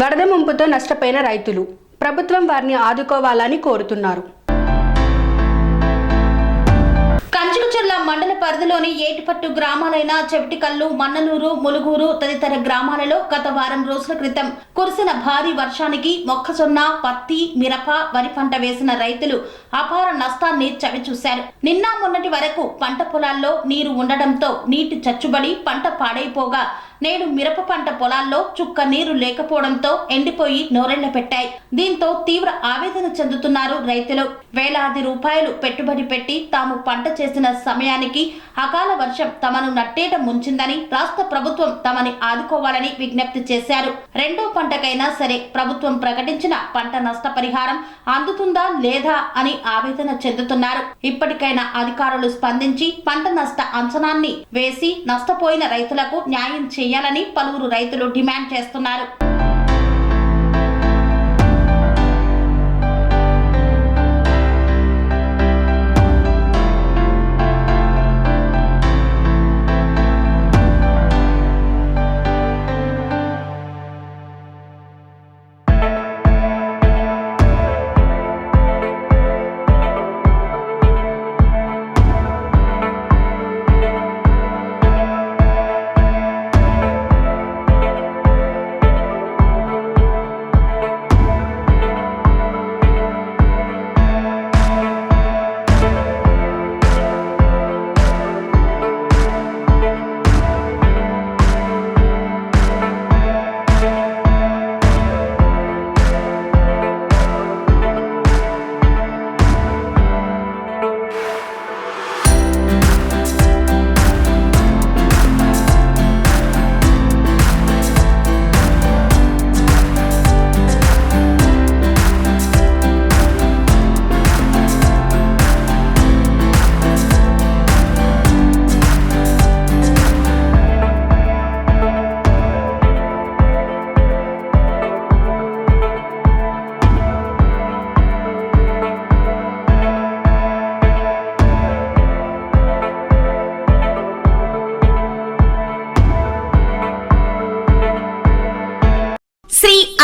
వరద ముంపుతో నష్టపోయిన రైతులు ప్రభుత్వం వారిని ఆదుకోవాలని కోరుతున్నారు. కంచుకచర్ల మండల పరిధిలోని ఏటిపట్టు గ్రామాలైన చెవిటికల్లు మన్ననూరు ములుగూరు తదితర గ్రామాలలో గత వారం రోజుల క్రితం కురిసిన భారీ వర్షానికి మొక్కజొన్న పత్తి మిరప వరి పంట వేసిన రైతులు అపార నష్టాన్ని చవిచూశారు. నిన్న మొన్నటి వరకు పంట పొలాల్లో నీరు ఉండడంతో నీటి చచ్చుబడి పంట పాడైపోగా నేడు మిరప పంట పొలాల్లో చుక్క నీరు లేకపోవడంతో ఎండిపోయి నోరెళ్ళ పెట్టాయి. దీంతో తీవ్ర ఆవేదన చెందుతున్నారు రైతులు. వేలాది రూపాయలు పెట్టుబడి పెట్టి తాము పంట చేసిన సమయానికి అకాల వర్షం తమను నట్టేట ముంచిందని రాష్ట్ర ప్రభుత్వం తమని ఆదుకోవాలని విజ్ఞప్తి చేశారు. రెండో పంటకైనా సరే ప్రభుత్వం ప్రకటించిన పంట నష్టపరిహారం అందుతుందా లేదా అని ఆవేదన చెందుతున్నారు. ఇప్పటికైనా అధికారులు స్పందించి పంట నష్ట అంచనాన్ని వేసి నష్టపోయిన రైతులకు న్యాయం చేయాలని పలువురు రైతులు డిమాండ్ చేస్తున్నారు.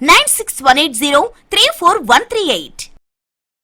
Nine six one eight zero three four one three eight